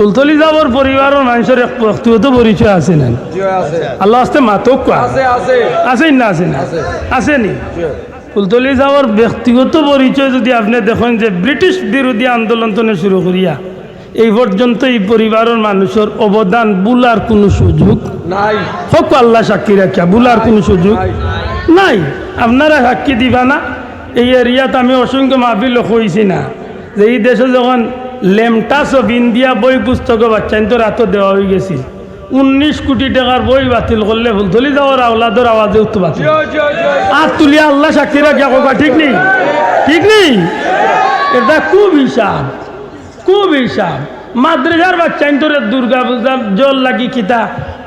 ফুলতলি যাবর পরিবারের মানুষের ব্যক্তিগত পরিচয় আছে না আল্লাহ আসতে মাতক কোয়া আছে আছে। আছে না আছে না আছে। নি? ফুলতলি যাওয়ার ব্যক্তিগত পরিচয় যদি আপনি দেখেন যে ব্রিটিশ বিরোধী আন্দোলন তো শুরু করিয়া এই পর্যন্ত এই পরিবারের মানুষের অবদান বুলার কোনো সুযোগ নাই। হোক আল্লাহ সাক্ষী রাখিয়া বুলার কোনো সুযোগ নাই। আপনারা সাক্ষী দিবা না। এই এরিয়াত আমি অসংখ্য মাহফিল হয়েছি না। যে এই দেশে যখন লেমটা সবিন দিয়া বই পুস্তক বাচ্চাইন তো রাত দেওয়া হয়ে গেছি উনিশ কোটি টাকার বই বাতিল করলে ফুলতলি যাওয়ার আওলাদর আওয়াজে উঠতে বাতিল। আর তুলিয়া আল্লাহ সাক্ষী রাখিয়া কবা ঠিক নেই ঠিক নেই এটা খুব হিসাব খুব হিসাব মাদ্রাসার বাচ্চাইন তোরে দুর্গা পূজার জল লাগি কিতা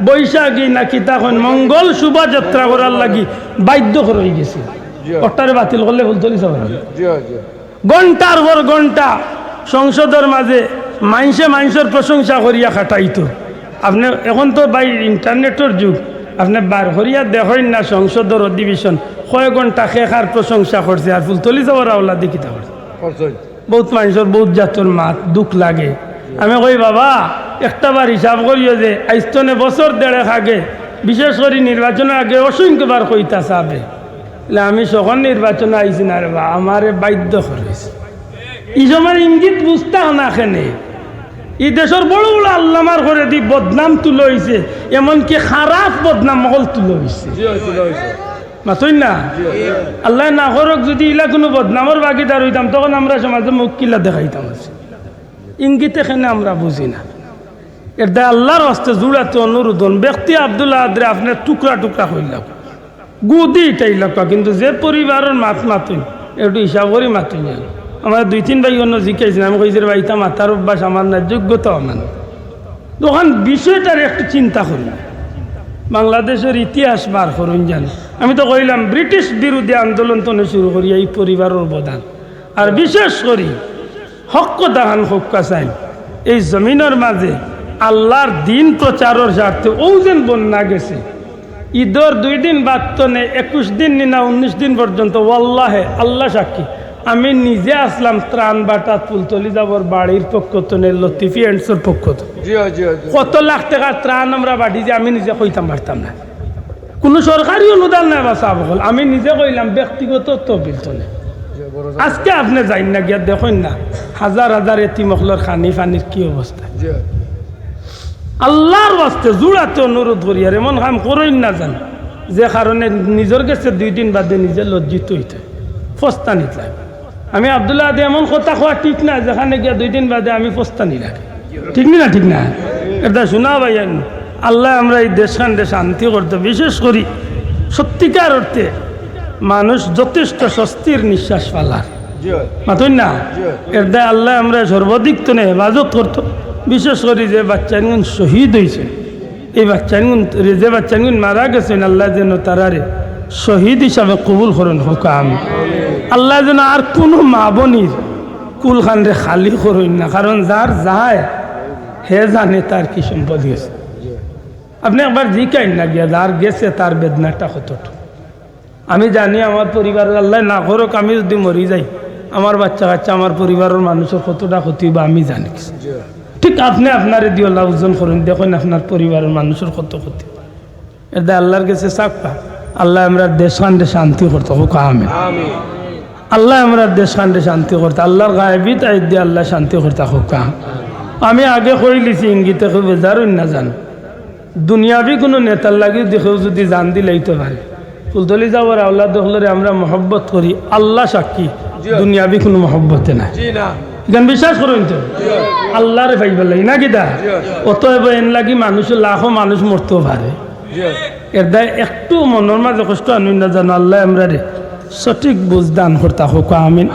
বৈশাখী না কিতা হন মঙ্গল শোভাযাত্রা করার লাগি বাধ্য করে হয়ে গেছে অট্টারে বাতিল করলে ফুলতলি জিও ঘণ্টার পর ঘণ্টা সংসদের মাঝে মাইনসে মাইনসের প্রশংসা করিয়া খাটাইতো। আপনি এখন তো বাই ইন্টারনেটের যুগ আপনি বার করিয়া দেখেন না সংসদের অধিবেশন কয় ঘণ্টা শেখার প্রশংসা করছে আর ফুলতলি যাওয়ার আওলা দেখি বহুত মানুষের বহুত জাতর মাত দুঃখ লাগে। আমি কই বাবা একটা বার হিসাব করিও যে আইস্তনে বছর দেড়েক আগে বিশেষ করে নির্বাচনের আগে অসংখ্যবার কইতা চাবে আমি সখন নির্বাচনে আইছি না রে বা আমারে বাধ্য করেছে। সময় ইঙ্গিত বুঝতে না খেনে। এই দেশের বড় বড় আল্লামার করে দি বদনাম তুলো হয়েছে এমনকি খারাপ বদনাম মহল তুলো হয়েছে মাতই না? আল্লাহ না করক যদি ইলা কোনো বদনামর বাগিদার হইতাম তখন আমরা সমাজে মুখ কিলা দেখাইতাম আছে ইঙ্গিত এখানে আমরা বুঝি না। এটা আল্লাহর হস্তে জুড়াতে অনুরোধন ব্যক্তি আবদুল্লাহ আদরে আপনার টুকরা টুকরা হইলাম গুদি টাইলাম কিন্তু যে পরিবারের মাত মাতুন একটু হিসাব করে মাতুন জানো আমার দুই, তিন ভাই অন্য জিজ্ঞাসা আমি কইছি ভাই তা মাতার অভ্যাস, আমার না যোগ্যতা আমার তখন বিষয়টার একটু চিন্তা করি। বাংলাদেশের ইতিহাস বার করুন জান। আমি তো কইলাম, ব্রিটিশ বিরোধী আন্দোলন তো শুরু করি, এই পরিবারের অবদান। আর বিশেষ করি, হক্ক দাহান হক্কা চাইন এই জমিনের মাঝে আল্লাহর দিন প্রচারের স্বার্থে ও যেন বন্যা গেছে। ঈদর দুই দিন বাদ তো নেই একুশ দিন না, উনিশ দিন পর্যন্ত, ওয়াল্লাহে, আল্লাহ সাক্ষী। আমি নিজে আসলাম ত্রাণ বাটা ফুলতলি যাবর বাড়ির পক্ষ তো নেই লতিফি এন্ডসের পক্ষ তো। কত লাখ টাকার ত্রাণ আমরা বাড়ি যে আমি নিজে কইতাম পারতাম না। কোনো সরকারি অনুদান নাই বা চাব হল। আমি নিজে কইলাম ব্যক্তিগত তহবিল তোলে আজকে আপনি যাই না গিয়া দেখেন না হাজার হাজার এতিমখলর খানি ফানির কি অবস্থা। আল্লাহর বাস্তে জুড়াতে অনুরোধ করি আর এমন কাম করইন না জান যে কারণে নিজের কাছে দুই দিন বাদে নিজে লজ্জিত হইতে। ফস্তানি লাগে আমি আবদুল্লাহ আদি এমন কথা কোয়া, ঠিক না, যেখানে গিয়া দুই দিন বাদে আমি ফস্তানি লাগে ঠিক না ঠিক না? এটা শোনা ভাই আল্লাহ আমরা এই দেশ দেশখানটা শান্তি করতে, বিশেষ করি সত্যিকার অর্থে মানুষ যথেষ্ট স্বস্তির নিঃশ্বাস জিও মাতুন না? এর আল্লাহ আমরা সর্বাধিক তো নেই হেফাজত করতো। বিশেষ করে যে বাচ্চাগুন শহীদ হয়েছে এই বাচ্চাগুন, যে বাচ্চাগুন মারা গেছেন, আল্লাহ যেন তারারে শহীদ হিসাবে কবুল করেন হোক আমি আল্লাহ যেন আর কোনো মা বনির কুলখান রে খালি করেন না, কারণ যার যায়, হে জানে তার কি সম্পদ গেছে। আপনি একবার জিকাইন না গিয়া, যার গেছে তার বেদনাটা কতটুকু। আমি জানি আমার পরিবারের আল্লাহ না করুক, আমি যদি মরি যাই, আমার বাচ্চা কাচ্চা, আমার পরিবারের মানুষের কতটা ক্ষতি বা আমি জানি ঠিক আপনি আপনারে দিয়ে আল্লাহ ওজন করুন, দেখুন আপনার পরিবারের মানুষের কত ক্ষতি। এটা আল্লাহর কাছে চাপা আল্লাহ আমরা দেশ খান্ডে শান্তি করতে হোক আমি আল্লাহ আমরা দেশ খান্ডে শান্তি করতে আল্লাহর গায়েবি তাই দিয়ে আল্লাহ শান্তি করতে হোক আমি আগে কই লিছি ইঙ্গিতে খুব বেজারুন না জান। দুনিয়াবি কোনো নেতার লাগে দেখেও যদি জান দিলেইতে পারে ফুলতলি যাওয়ার আল্লাহ দেখলরে আমরা মহব্বত করি আল্লাহ সাক্ষী দুনিয়াবি কোনো মহব্বতে না। গান বিশ্বাস করুন তো? আল্লাহরে পাইব লাগে না কি কিতা অতএব এন লাগি মানুষ লাখো মানুষ মরতেও পারে। দায় একটু মনের মাঝে কষ্ট আনুন না জানো, আল্লাহ আমরা সঠিক বুঝ দান করতা হোক আমিন।